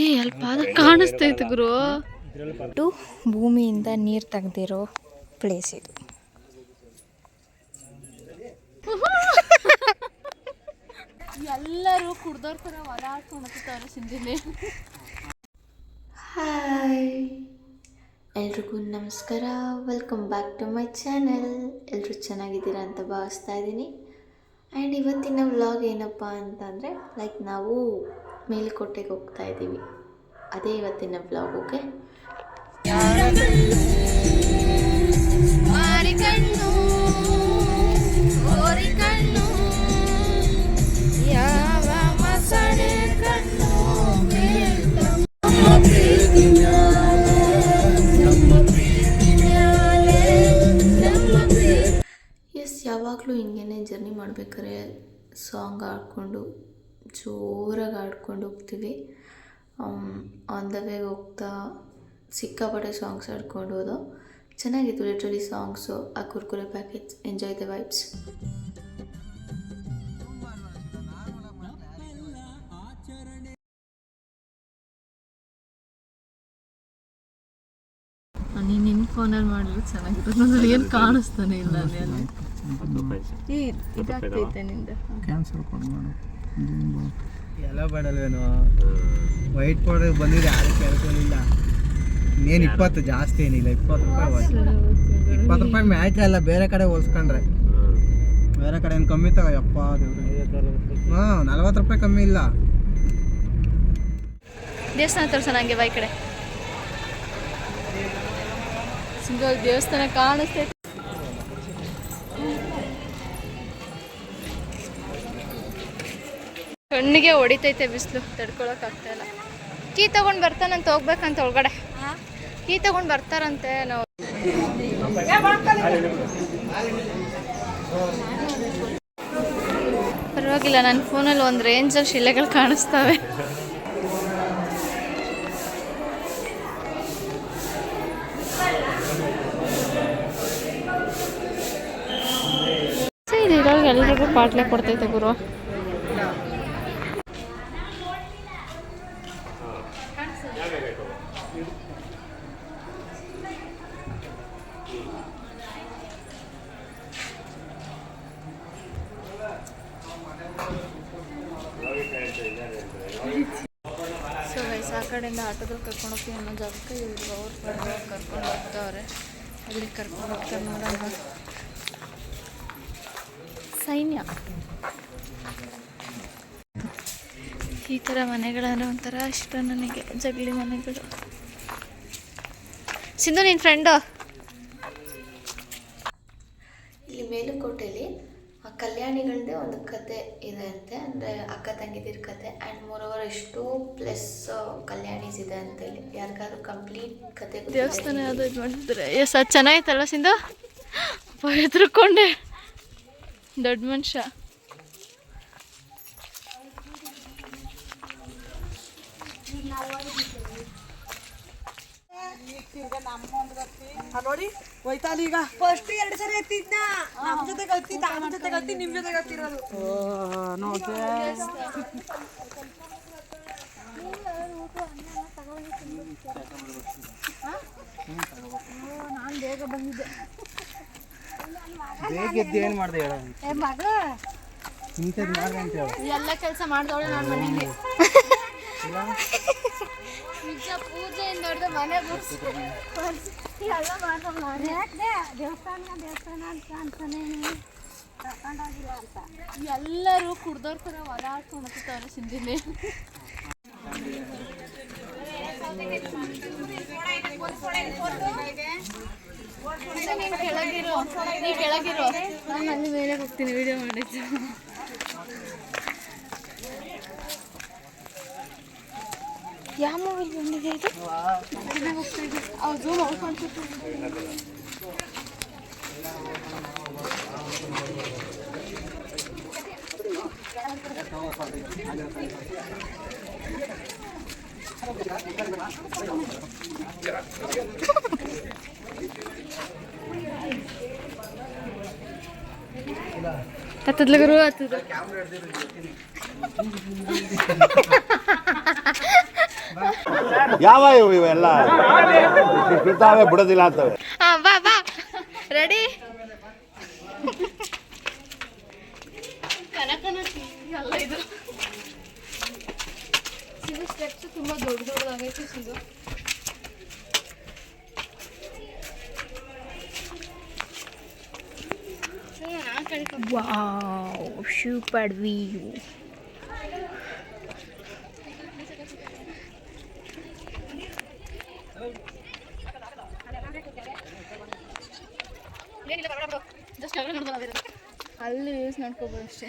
ಏ ಅಲ್ಲಿ ಪಾದ ಕಾಣಿಸ್ತೈತೆ ಗುರು. ಟು ಭೂಮಿಯಿಂದ ನೀರು ತೆಗ್ದಿರೋ ಪ್ಲೇಸ್ ಇದು. ಎಲ್ಲರೂ ಕುಡ್ದೋರ್ ಕೂಡ ಒಳಾಡ್ಕೊಂಡು ಸಿಂಧಿಲಿ. ಹಾಯ್ ಎಲ್ರಿಗೂ ನಮಸ್ಕಾರ. Welcome back to my channel ಎಲ್ಲರೂ ಚೆನ್ನಾಗಿದ್ದೀರಾ ಅಂತ ಭಾವಿಸ್ತಾ ಇದ್ದೀನಿ. ಆ್ಯಂಡ್ ಇವತ್ತಿನ ವ್ಲಾಗ್ ಏನಪ್ಪ ಅಂತಂದರೆ ಲೈಕ್ ನಾವು ಮೇಲುಕೋಟೆಗೆ ಹೋಗ್ತಾ ಇದ್ದೀವಿ. ಅದೇ ಇವತ್ತಿನ ಬ್ಲಾಗ್ ಓಕೆ ಎಸ್ ಯಾವಾಗಲೂ ಹಿಂಗೇನೆ ಜರ್ನಿ ಮಾಡ್ಬೇಕಾದ್ರೆ ಸಾಂಗ್ ಆಡ್ಕೊಂಡು ಜೋರಾಗಿ ಆಡ್ಕೊಂಡು ಹೋಗ್ತೀವಿ ಆನ್ ದ ವೇ ಹೋಗ್ತಾ ಸಿಕ್ಕಾಪಟ್ಟೆ ಸಾಂಗ್ಸ್ ಆಡ್ಕೊಂಡು ಹೋದೋ. ಚೆನ್ನಾಗಿತ್ತು ಲಿಟ್ರಲಿ ಸಾಂಗ್ಸು ಆ Kurkure packets enjoy the vibes ನೀನು ನಿನ್ನ ಫೋನಲ್ಲಿ ಮಾಡಿದ್ರೆ ಚೆನ್ನಾಗಿರುತ್ತೆ ನನಗೆ ಏನು ಕಾಣಿಸ್ತಾನೆ ಇಲ್ಲ ಅಲ್ಲಿ. ಅಲ್ಲಿ ಏ ಇದಾಗ್ತೈತೆ ನಿಂದ. ಕ್ಯಾನ್ಸಲ್ ಕೊಡು ಎಲ್ಲ ಬೇಡಲ್ವೇನು? ವೈಟ್ ಪೌಡರ್ ಬಂದಿದೆ ಯಾರು ಕೇಳ್ಕೊಂಡಿಲ್ಲ ಇನ್ನೇನು ಇಪ್ಪತ್ತು ಜಾಸ್ತಿ ಏನಿಲ್ಲ, ಇಪ್ಪತ್ತು ರೂಪಾಯಿ. ಇಪ್ಪತ್ತು ರೂಪಾಯಿ ಮ್ಯಾಚ್ ಅಲ್ಲ, ಬೇರೆ ಕಡೆ ಹೋಲ್ಸ್ಕೊಂಡ್ರೆ. ಬೇರೆ ಕಡೆ ಏನು ಕಮ್ಮಿ ತಗೋ, ಯಪ್ಪ ಹಾಂ, ನಲ್ವತ್ತು ರೂಪಾಯಿ ಕಮ್ಮಿ ಇಲ್ಲ. ದೇವಸ್ಥಾನ ತೋರಿಸೋಣ ಹಂಗೆ ಬೈ ಕಡೆ. ಸಿಂಗಲ್ ದೇವಸ್ಥಾನ ಕಾಣಿಸ್ತೈತೆ. ಕಣ್ಣಿಗೆ ಹೊಡಿತೈತೆ ಬಿಸಿಲು. ತಡ್ಕೊಳಕ್ ಆಗ್ತಾ ಇಲ್ಲ ಕೀ ತಗೊಂಡ್ ಬರ್ತಾನಂತ ಹೋಗ್ಬೇಕಂತ ಒಳಗಡೆ. ಕೀ ತಗೊಂಡ್ ಬರ್ತಾರಂತೆ ನಾವು. ಪರವಾಗಿಲ್ಲ ನನ್ನ ಫೋನಲ್ಲಿ ಒಂದು ರೇಂಜಲ್ಲಿ ಶಿಲೆಗಳು ಕಾಣಿಸ್ತವೆ. ಇರೋರ್ಗೆ ಎಲ್ರಿಗೂ ಪಾಟ್ಲೆ ಕೊಡ್ತೈತೆ ಗುರು. ಸೊ ಗೈಸ್ ಆ ಕಡೆಯಿಂದ ಆಟೋದಲ್ಲಿ ಕರ್ಕೊಂಡು ಹೋಗ್ತೀವಿ ಅನ್ನೋ ಜಾಗಕ್ಕೆ ಇವರು ಅವ್ರು ಕರ್ಕೊಂಡು ಹೋಗ್ತಾವ್ರೆ. ಅಲ್ಲಿ ಕರ್ಕೊಂಡು ಹೋಗ್ತಾರೆ ನೋಡೋಣ ಸೈನ್ಯ. ಈ ಥರ ಮನೆಗಳಂದ್ರೆ ಒಂಥರ ಇಷ್ಟ ನನಗೆ ಜಗಲಿ ಮನೆಗಳು. ಸಿಂಧು ನಿನ್ನ ಫ್ರೆಂಡು ಇಲ್ಲಿ ಮೇಲುಕೋಟೆಯಲ್ಲಿ ಆ ಕಲ್ಯಾಣಿಗಳದ್ದೇ ಒಂದು ಕತೆ ಇದೆ ಅಂತೆ ಅಂದರೆ ಅಕ್ಕ ತಂಗಿದಿರ ಕತೆ ಆ್ಯಂಡ್ ಮೋರ್ ಓವರ್ ಎಷ್ಟೋ ಪ್ಲಸ್ ಕಲ್ಯಾಣೀಸ್ ಇದೆ ಅಂತೇಳಿ. ಯಾರಿಗಾದ್ರೂ ಕಂಪ್ಲೀಟ್ ಕತೆ ದೇವಸ್ಥಾನ ಯಾವುದು ಇದು ಮಾಡಿದ್ರೆ ಎಸ್ ಅದು ಚೆನ್ನಾಗಿತ್ತಲ್ಲ ಸಿಂಧು? ಅಪ್ಪ ಹೆದ್ರುಕೊಂಡೆ ದೊಡ್ಡ ಮನುಷ್ಯ. ನೋಡಿ ಹೋಯ್ತಾಲಿ ಈಗ. ಫಸ್ಟ್ ಎರಡು ಸರಿ ಎತ್ತಿದ್ನ. ನಮ್ಮ ಜೊತೆ ಕಲ್ತಿದ್ದ ನಮ್ಮ ಜೊತೆ ಗತ್ತಿ ನಿಮ್ ಜೊತೆ ಕಲ್ತಿರೋದು. ಬೇಗ ಎದ್ದು ಏನು ಮಾಡಿದೆ ಹೇಳ? ಇಂಥದ್ದು ಮಾಡಿದೆ ಅಂತ ಹೇಳು. ಎಲ್ಲ ಕೆಲಸ ಮಾಡ್ದವಳೆ ನಾನು ಮನೇಲಿ ನಿಜ ಪೂಜೆಯಿಂದ ಹಿಡ್ದು ಮನೆ ಎಲ್ಲ ಮಾಡ್ದವ್ಳು ಅಂತ ಎಲ್ಲರೂ ಕುಡ್ದೋರ್ ಕೂಡ ಹೋಗ್ತಾರೆ ಸಿಂಧಿಲಿ. ನೀನ್ ಕೆಳಗಿರೋ. ನೀ ಕೆಳಗಿರೋ. ನಾನು ಅಲ್ಲಿ ಮೇಲೆ ಹೋಗ್ತೀನಿ ವಿಡಿಯೋ ಮಾಡಿದ್ದು. ಯಾವ ಮೊಬೈಲ್ ಬಂದಿದೆ ಇದು ಚೆನ್ನಾಗಿ ಹೋಗ್ತಾ ಇದೆ ಅವ್ರು ಯಾವ ಇವು ಇವೆಲ್ಲ? ಬಿಡ್ತಾವೆ ಬಿಡೋದಿಲ್ಲ ಅಂತವೆ ಹಾ ಬಾ ಬಾ. ರೆಡಿ ಕನಕನ ಅಲ್ಲ ಇದು. ಸಿಗು ಸ್ಟೆಪ್ಸ್ ತುಂಬ ದೊಡ್ಡ ದೊಡ್ಡದಾಗೈತೆ ಸಿಗು ವಾವ್ ಸೂಪರ್ ವ್ಯೂ ಅಲ್ಲಿ ಯೂಸ್ ಮಾಡ್ಕೋಬೋದು ಅಷ್ಟೇ.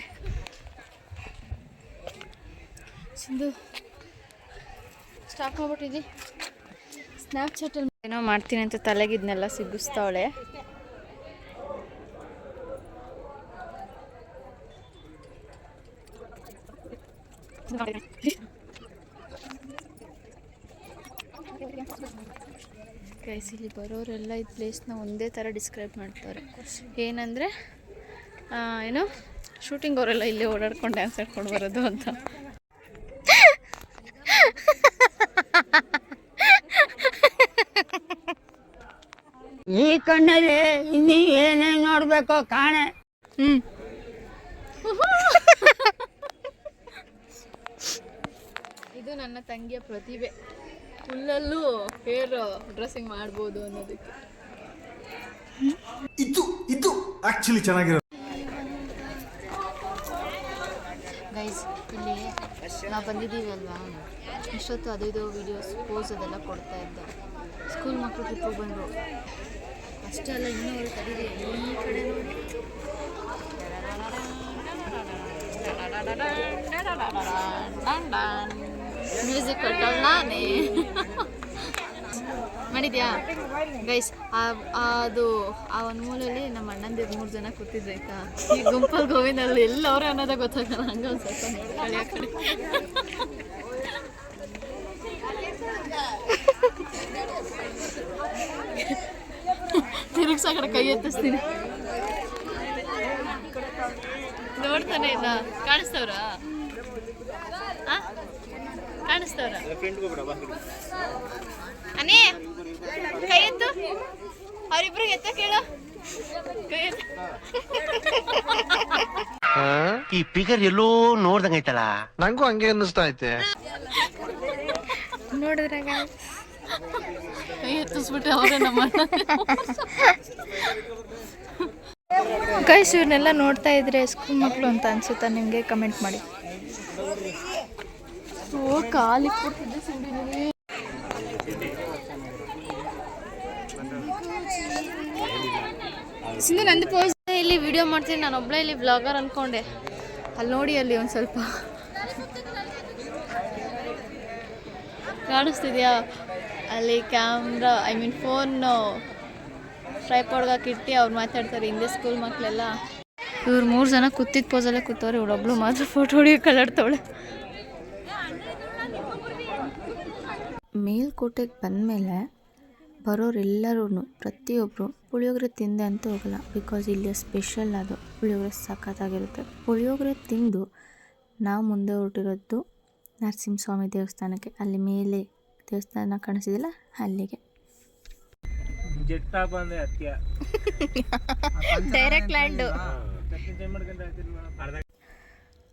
ಸಿಂಧು ಸ್ಟಾಪ್ ಮಾಡ್ಬಿಟ್ಟಿದ್ದಿ? ಸ್ನ್ಯಾಪ್ಚಾಟಲ್ಲಿ ಏನೋ ಮಾಡ್ತೀನಿ ಅಂತ ತಲೆಗಿದ್ನೆಲ್ಲ ಸಿಗಿಸ್ತಾವಳೆ ಗೈಸ್ ಇಲ್ಲಿ ಬರೋರೆಲ್ಲ ಈ ಪ್ಲೇಸ್ನ ಒಂದೇ ಥರ ಡಿಸ್ಕ್ರೈಬ್ ಮಾಡ್ತಾರೆ. ಏನಂದರೆ ಏನು ಶೂಟಿಂಗ್ ಅವರೆಲ್ಲ ಇಲ್ಲೇ ಓಡಾಡ್ಕೊಂಡು ಡ್ಯಾನ್ಸ್ ಆಡ್ಕೊಂಡು ಬರೋದು ಅಂತ. ಈ ಕಣ್ಣಲ್ಲಿ ಇನ್ನಿ ಏನೇನು ನೋಡಬೇಕು ಕಾಣೆ. ಹ್ಞೂ ಇದು ನನ್ನ ತಂಗಿಯ ಪ್ರತಿಭೆ. ಫುಲ್ಲಲ್ಲೂ ಹೇರ್ ಡ್ರೆಸ್ಸಿಂಗ್ ಮಾಡ್ಬೋದು ಅನ್ನೋದಕ್ಕೆ. ಗೈಸ್ ಇಲ್ಲಿ ನಾವು ಬಂದಿದ್ದೀವಲ್ವಾ? ಇಷ್ಟೊತ್ತು ಅದು ಇದು ವೀಡಿಯೋಸ್ ಪೋಸ್ ಅದೆಲ್ಲ ಕೊಡ್ತಾ ಇದ್ದೆ. ಸ್ಕೂಲ್ ಮಕ್ಕಳು ಟ್ರಿಪ್ ಬಂದರು. ಅಷ್ಟೇ ಅಲ್ಲ ಇನ್ನೂ ಅವ್ರು ಕರೀರಿ. ಈ ಕಡೆ ನೋಡಿ. ಮ್ಯೂಸಿಕ್ ಕೊಟ್ಟವಳ ನಾನೇ ಮಾಡಿದ್ಯಾ? ಗೈಸ್ ಅದು, ಆ ಒಂದು ಮೂಲಲ್ಲಿ ನಮ್ಮ ಅಣ್ಣಂದಿರು ಮೂರು ಜನ ಕೂತಿದ್ರು ಆಯ್ತಾ? ಈ ಗುಂಪಲ್ ಗೋವಿಂದಲ್ಲಿ ಎಲ್ಲವ್ರೆ ಅನ್ನೋದೇ ಗೊತ್ತಾಗಲ್ಲ ಹಂಗೆ ಸ್ವಲ್ಪ ಕಡೆ. ತಿರುಗ್ಸ ಕಡೆ ಕೈ ಎತ್ತಿಸ್ತೀನಿ. ನೋಡ್ತಾನೆ ಇಲ್ಲ ಕಾಣಿಸ್ತವ್ರ? ಕಾಣಿಸ್ತವ್ರ? ಅನೇ ಕೈ ಎತ್ತು ಅವ್ರಿಬ್ರಿಗೆ ಎತ್ತ ಕೇಳು. ಈ ಫಿಗರ್ ಎಲ್ಲೋ ನೋಡ್ದಂಗೈತಲ್ಲ ನಂಗೂ ಹಂಗೆ ಅನ್ನಿಸ್ತಾ ಐತೆ. ನೋಡಿದ್ರಾಗ ಕೈ ಎತ್ತಿಸ್ಬಿಟ್ಟು ಅವರೇ ನಮ್ಮ ಗೈಸ್ ಇವ್ರನ್ನೆಲ್ಲ ನೋಡ್ತಾ ಇದ್ರೆ ಸ್ಕೂಲ್ ಮಕ್ಕಳು ಅಂತ ಅನ್ಸುತ್ತಾ? ನಿಮಗೆ ಕಮೆಂಟ್ ಮಾಡಿ. ಕಾಲಿ ಕೊಡ್ತಿದ್ದೆ ಸಿಂಡಿನಿ ಸಿಂಧು, ನಂದು ಪೋಸ್ ಇಲ್ಲಿ ವಿಡಿಯೋ ಮಾಡ್ತೀನಿ. ನಾನು ಒಬ್ಬಳೇ ಇಲ್ಲಿ ಬ್ಲಾಗರ್ ಅನ್ಕೊಂಡೆ. ಅಲ್ಲಿ ನೋಡಿ ಅಲ್ಲಿ ಒಂದು ಸ್ವಲ್ಪ. ಕಾಣಿಸ್ತಿದ್ಯಾ? ಅಲ್ಲಿ ಕ್ಯಾಮ್ರಾ ಐ ಮೀನ್ ಫೋನು ಟ್ರೈಪಾಡ್ಗೆ ಇಟ್ಟು ಅವ್ರು ಮಾತಾಡ್ತಾರೆ. ಹಿಂದೆ ಸ್ಕೂಲ್ ಮಕ್ಕಳೆಲ್ಲ ಇವ್ರು ಮೂರು ಜನ ಕೂತಿದ್ದ ಪೋಸಲ್ಲೇ ಕೂತವ್ರೆ. ಇವಳೊಬ್ಳು ಮಾತ್ರ ಫೋಟೋ ಹೊಡಿಯೋ ಕಲಾಡ್ತವಳೆ ಮೇಲ್ಕೋಟೆಗೆ ಬಂದಮೇಲೆ ಬರೋರೆಲ್ಲರೂ ಪ್ರತಿಯೊಬ್ಬರು ಪುಳಿಯೋಗರೆ ತಿಂದೆ ಅಂತ ಹೋಗಲ್ಲ. ಬಿಕಾಸ್ ಇಲ್ಲಿಯ ಸ್ಪೆಷಲ್ ಅದು. ಪುಳಿಯೋಗರೆ ಸಖತ್ತಾಗಿರುತ್ತೆ. ಪುಳಿಯೋಗರೆ ತಿಂದು ನಾವು ಮುಂದೆ ಹೊರಟಿರೋದು ನರಸಿಂಹಸ್ವಾಮಿ ದೇವಸ್ಥಾನಕ್ಕೆ. ಅಲ್ಲಿ ಮೇಲೆ ದೇವಸ್ಥಾನ ಕಾಣಿಸಿದಿಲ್ಲ ಅಲ್ಲಿಗೆ. ಜೆಟ್ಟ ಬಂದೆ ಅತ್ಯ ಡೈರೆಕ್ಟ್ ಲ್ಯಾಂಡು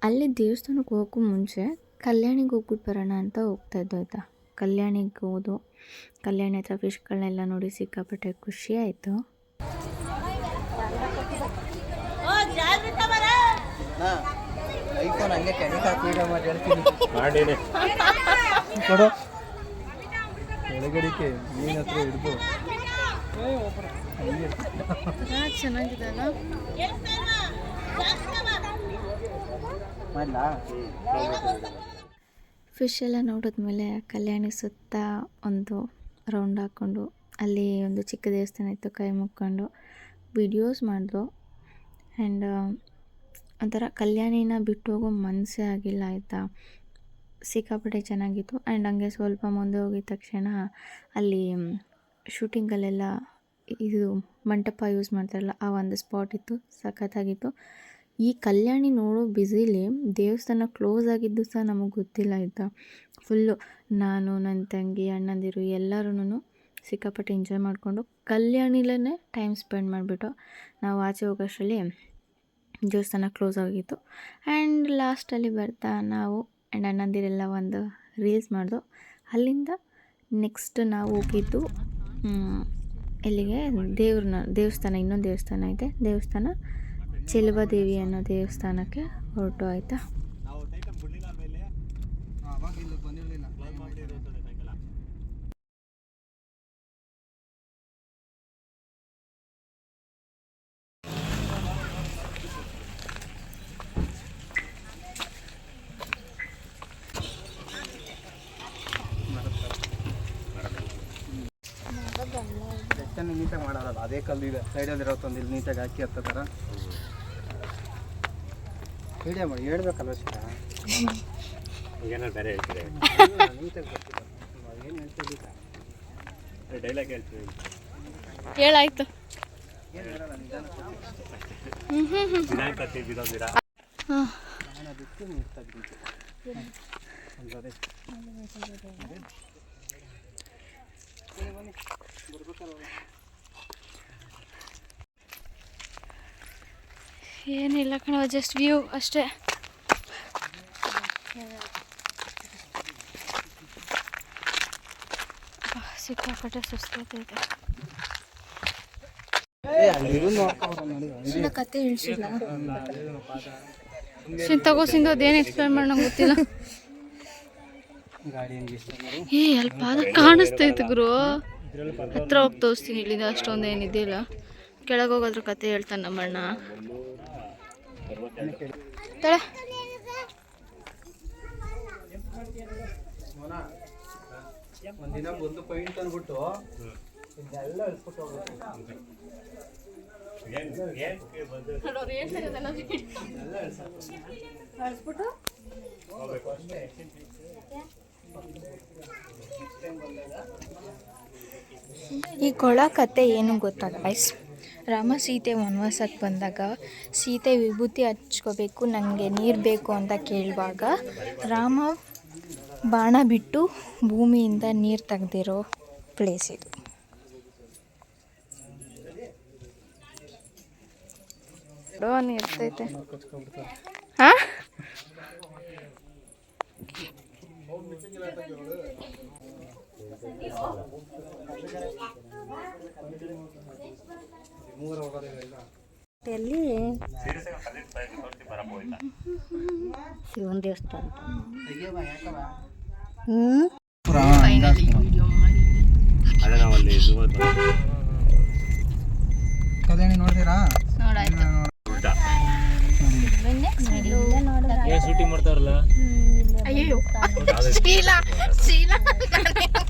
ಅಲ್ಲಿ ದೇವಸ್ಥಾನಕ್ಕೆ ಹೋಗೋಕ್ಕೂ ಮುಂಚೆ ಕಲ್ಯಾಣಿಗೆ ಹೋಗ್ಬಿಟ್ಟು ಬರೋಣ ಅಂತ ಹೋಗ್ತಾ ಇದ್ದೋ ಆಯಿತಾ? ಕಲ್ಯಾಣಿಗೆ ಹೋದು ಕಲ್ಯಾಣಿ ಹತ್ರ ಫಿಶ್ಗಳನ್ನೆಲ್ಲ ನೋಡಿ ಸಿಕ್ಕಾಪಟ್ಟೆ ಖುಷಿ ಆಯಿತು. ಚೆನ್ನಾಗಿದೆ ಫಿಶ್ ಎಲ್ಲ ನೋಡಿದ್ಮೇಲೆ ಕಲ್ಯಾಣಿ ಸುತ್ತ ಒಂದು ರೌಂಡ್ ಹಾಕ್ಕೊಂಡು, ಅಲ್ಲಿ ಒಂದು ಚಿಕ್ಕ ದೇವಸ್ಥಾನ ಇತ್ತು, ಕೈ ಮುಕ್ಕೊಂಡು ವಿಡಿಯೋಸ್ ಮಾಡಿದ್ರು. ಆ್ಯಂಡ್ ಒಂಥರ ಕಲ್ಯಾಣಿನ ಬಿಟ್ಟು ಹೋಗೋ ಮನಸ್ಸೇ ಆಗಿಲ್ಲ ಆಯಿತಾ? ಸಿಕ್ಕಾಪಟ್ಟೆ ಚೆನ್ನಾಗಿತ್ತು. ಆ್ಯಂಡ್ ಹಂಗೆ ಸ್ವಲ್ಪ ಮುಂದೆ ಹೋಗಿದ ತಕ್ಷಣ ಅಲ್ಲಿ ಶೂಟಿಂಗಲ್ಲೆಲ್ಲ ಇದು ಮಂಟಪ ಯೂಸ್ ಮಾಡ್ತಾರಲ್ಲ, ಆ ಒಂದು ಸ್ಪಾಟ್ ಇತ್ತು. ಸಖತ್ತಾಗಿತ್ತು. ಈ ಕಲ್ಯಾಣಿ ನೋಡೋ ಬ್ಯುಸಿಲಿ ದೇವಸ್ಥಾನ ಕ್ಲೋಸ್ ಆಗಿದ್ದು ಸಹ ನಮಗೆ ಗೊತ್ತಿಲ್ಲ ಆಯಿತಾ? ಫುಲ್ಲು ನಾನು ನನ್ನ ತಂಗಿ, ಅಣ್ಣಂದಿರು ಎಲ್ಲರೂ ಸಿಕ್ಕಾಪಟ್ಟೆ ಎಂಜಾಯ್ ಮಾಡಿಕೊಂಡು ಕಲ್ಯಾಣಿಲೇ ಟೈಮ್ ಸ್ಪೆಂಡ್ ಮಾಡಿಬಿಟ್ಟು ನಾವು ಆಚೆ ಹೋಗೋಷ್ಟರಲ್ಲಿ ದೇವಸ್ಥಾನ ಕ್ಲೋಸ್ ಆಗಿತ್ತು. ಆ್ಯಂಡ್ ಲಾಸ್ಟಲ್ಲಿ ಬರ್ತಾ ನಾವು ಆ್ಯಂಡ್ ಅಣ್ಣಂದಿರೆಲ್ಲ ಒಂದು ರೀಲ್ಸ್ ಮಾಡಿದು ಅಲ್ಲಿಂದ ನೆಕ್ಸ್ಟ್ ನಾವು ಹೋಗಿದ್ದು ಎಲ್ಲಿಗೆ? ದೇವ್ರನ್ನ ದೇವಸ್ಥಾನ, ಇನ್ನೊಂದು ದೇವಸ್ಥಾನ ಇದೆ ದೇವಸ್ಥಾನ ಚೆಲುವದೇವಿ ಅನ್ನೋ ದೇವಸ್ಥಾನಕ್ಕೆ ಹೊರಟು ಆಯಿತಾ? ನೀಟಾಗಿ ಮಾಡೋದಲ್ಲ ಅದೇ ಕಲ್ಲು ಇದೆ. ಸೈಡಲ್ಲಿ ಇರೋ ತಂದು ಇಲ್ಲಿ ನೀಟಾಗಿ ಹಾಕಿ ಹತ್ತ ಥರ. ಐಡಿಯಾ ಮಾಡಿ ಹೇಳ್ಬೇಕಲ್ವ ಶಿವ ಬೇರೆ ಹೇಳ್ತೀರಿ ಏನು ಹೇಳ್ತಿದ್ದೀರಾ? ಡೈಲಾಗ್ ಹೇಳ್ತೀವಿ. ಹೇಳಾಯ್ತು. ದಿನಾಂಕ ನಾನು ನಿಲ್ತಾ ಇದ್ದೀನಿ. ಒಂದು ಏನಿಲ್ಲ ಕಣವ ಜಸ್ಟ್ ವ್ಯೂ ಅಷ್ಟೇ. ಸಿಕ್ಕಾಪಟ್ಟೆ ಸುಸ್ತಾಗ್ತೈತೆ ಕತೆ ಇಳಿಸಿಲ್ಲ ಸಿನ್ ತಗೋ ಸಿಂಧು ಅದೇನು ಎಕ್ಸ್ಪ್ಲೇನ್ ಮಾಡಿ ನಂಗೆ ಗೊತ್ತಿಲ್ಲ. ಏ ಅಲ್ಪ ಅದು ಕಾಣಿಸ್ತೈತೆ ಗುರು. ಹತ್ರ ಹೋಗಿ ತೋರಿಸ್ತೀನಿ ಇಲ್ಲಿಂದ ಅಷ್ಟೊಂದು ಏನಿದ್ದಿಲ್ಲ ಕೆಳಗೆ ಹೋಗೋದ್ರ ಕತೆ ಹೇಳ್ತಾನೆ ನಮ್ಮಣ್ಣ. ತಳ ಒಂದಿನ ಒಂದು ಪಾಯಿಂಟ್ ಅಂದ್ಬಿಟ್ಟು ಇದೆಲ್ಲ ಇಳಿಸ್ಬಿಟ್ಟು ಹೋಗ್ಬೇಕು ಈ ಕೊಳ ಕತೆ ಏನು ಗೊತ್ತಾ ಗೈಸ್ ರಾಮ ಸೀತೆ ವನವಾಸಕ್ಕೆ ಬಂದಾಗ ಸೀತೆ ವಿಭೂತಿ ಹಚ್ಕೋಬೇಕು ನನಗೆ ನೀರು ಬೇಕು ಅಂತ ಕೇಳುವಾಗ ರಾಮ ಬಾಣ ಬಿಟ್ಟು ಭೂಮಿಯಿಂದ ನೀರು ತೆಗೆದಿರೋ ಪ್ಲೇಸ್ ಇದು. ಇರ್ತೈತೆ. ಹಾಂ? ಶಿವನ ದೇವಸ್ಥಾನ. ಹ್ಞೂ ಕಲ್ಯಾಣಿ ನೋಡ್ತೀರಾ? ಶೂಟಿಂಗ್ ಮಾಡ್ತಾರಲ್ಲ ಅಯ್ಯೋ ಶೀಲಾ ಶೀಲಾ.